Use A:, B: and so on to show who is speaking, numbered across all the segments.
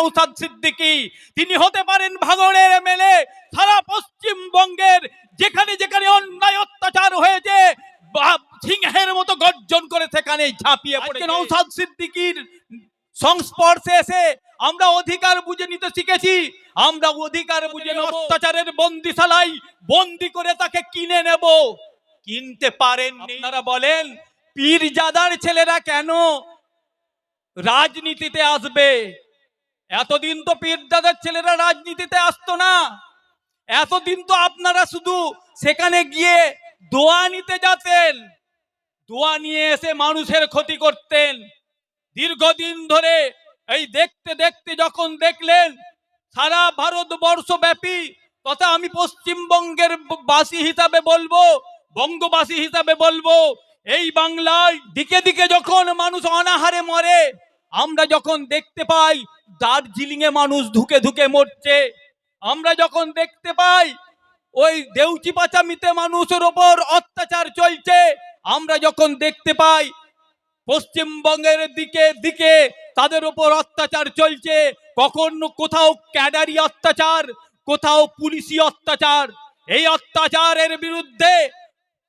A: নৌসাদ সিদ্দিকী তিনি হতে পারেন ভাঙড়ের এমএলএ সারা পশ্চিমবঙ্গের যেখানে যেখানে অন্যায় অত্যাচার হয়েছে সিংহের মতো গর্জন করে সেখানে ঝাঁপিয়ে পড়ে নৌসাদ সিদ্দিকীর সংস্পর্শে এসে আমরা অধিকার বুঝে নিতে শিখেছি। আমরা অধিকার বুঝে। অত্যাচারের বন্দিশালাই বন্দি করে তাকে কিনে নেব। কিনতে পারেন আপনারা বলেন পীরজাদার ছেলেরা কেন রাজনীতিতে আসবে? এতদিন তো পীরজাদার ছেলেরা রাজনীতিতে আসতো না। এতদিন তো আপনারা শুধু সেখানে গিয়ে দোয়া নিতে যেতেন। দোয়া নিয়ে এসে মানুষের ক্ষতি করতেন। দীর্ঘদিন ধরে এই দেখতে দেখতে যখন দেখলেন, সারা ভারতবর্ষ ব্যাপী তথা আমি পশ্চিমবঙ্গের বাসী হিসাবে বলব, বঙ্গবাসী হিসাবে বলব, এই বাংলায় দিকে দিকে যখন মানুষ অনাহারে মরে আমরা যখন দেখতে পাই দার্জিলিং এ মানুষ ধুকে ধুকে মরছে, আমরা যখন দেখতে পাই ওই দেউচি পাচামিতে মানুষের ওপর অত্যাচার চলছে, আমরা যখন দেখতে পাই পশ্চিমবঙ্গের দিকে দিকে তাদের ওপর অত্যাচার চলছে, কখন কোথাও ক্যাডারি অত্যাচার, কোথাও পুলিশি অত্যাচার, এই অত্যাচারের বিরুদ্ধে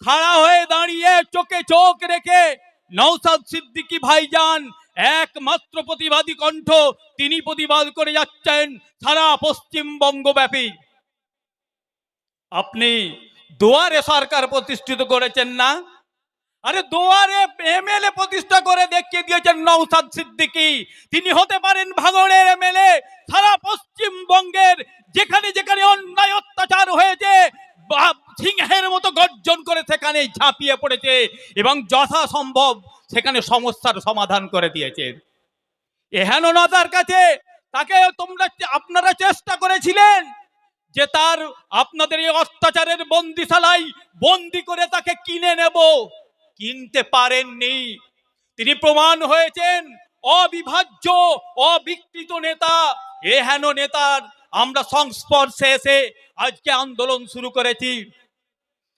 A: খাড়া হয়ে দাঁড়িয়ে চোখে চোখ রেখে নৌসাদ সিদ্দিকী ভাইজান একমাত্র প্রতিবাদী কণ্ঠ তিনি প্রতিবাদ করে যাচ্ছেন সারা পশ্চিমবঙ্গ ব্যাপী আপনি দুয়ারে সরকার প্রতিষ্ঠিত করেছেন না? আরে দুয়ারে এমএলএ প্রতিষ্ঠা করে দেখিয়ে দিয়েছেন নৌসাদ সিদ্দিকী। তিনি হতে পারেন ভাঙড়ের এমএলএ। সারা পশ্চিমবঙ্গের যেখানে যেখানে অন্যায় অত্যাচার হয়েছে সিংহের মতো গর্জন করে সেখানে ঝাঁপিয়ে পড়েছে এবং যথাসম্ভব সেখানে সমস্যার সমাধান করে দিয়েছে। এহেনতার কাছে তাকে তোমরা আপনারা চেষ্টা করেছিলেন যে তার আপনাদের এই অত্যাচারের বন্দিশালাই বন্দি করে তাকে কিনে নেব। কিনতে পারেননি। তিনি প্রমাণ হয়েছেন, অবিভাজ্য, অবিকৃত নেতা। এ হেন নেতার আমরা সংস্পর্শে এসে আজকে আন্দোলন শুরু করেছি।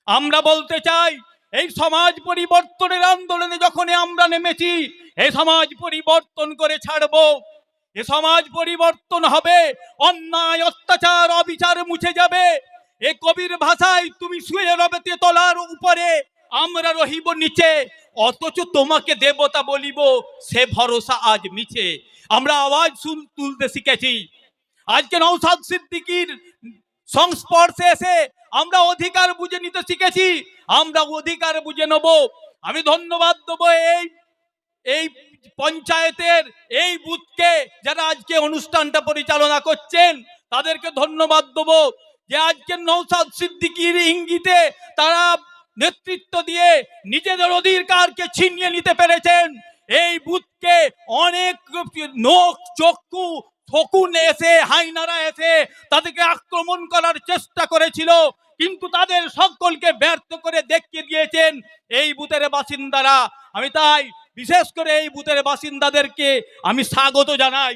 A: আমরা বলতে চাই, এই সমাজ পরিবর্তনের আন্দোলনে যখন আমরা নেমেছি এই সমাজ পরিবর্তন করে ছাড়বো। এ সমাজ পরিবর্তন হবে, অন্যায়, অত্যাচার, অবিচার মুছে যাবে। এ কবির ভাষায় তুমি শুয়ে রবে তলার উপরে, আমরা রহিব নিচে। অথচ তোমাকে দেবতা বলিব, সে ভরসা আজ মিছে। আমরা আওয়াজ শুন- তুলতে শিখেছি। আজকে নৌসাদ সিদ্দিকির সংস্পর্শে এসে আমরা অধিকার বুঝে নিতে শিখেছি, আমরা অধিকার বুঝে নেব। আমি ধন্যবাদ দেবো এই এই পঞ্চায়েতের, এই বুথকে যারা আজকে অনুষ্ঠানটা পরিচালনা করছেন, তাদেরকে ধন্যবাদ দেবো যে আজকে নৌসাদ সিদ্দিকির ইঙ্গিতে তারা নেতৃত্ব দিয়ে নিজেদের অধিকারকে ছিনিয়ে নিতে পেরেছেন। এই বুথকে অনেক নোখ, চক্ষু শকুন এসে, হাইনারা এসে তাদেরকে আক্রমণ করার চেষ্টা করেছিল। কিন্তু তাদের সকলকে ব্যর্থ করে দেখিয়ে দিয়েছেন এই বুথের বাসিন্দারা। আমি তাই বিশেষ করে এই বুথের বাসিন্দাদেরকে আমি স্বাগত জানাই।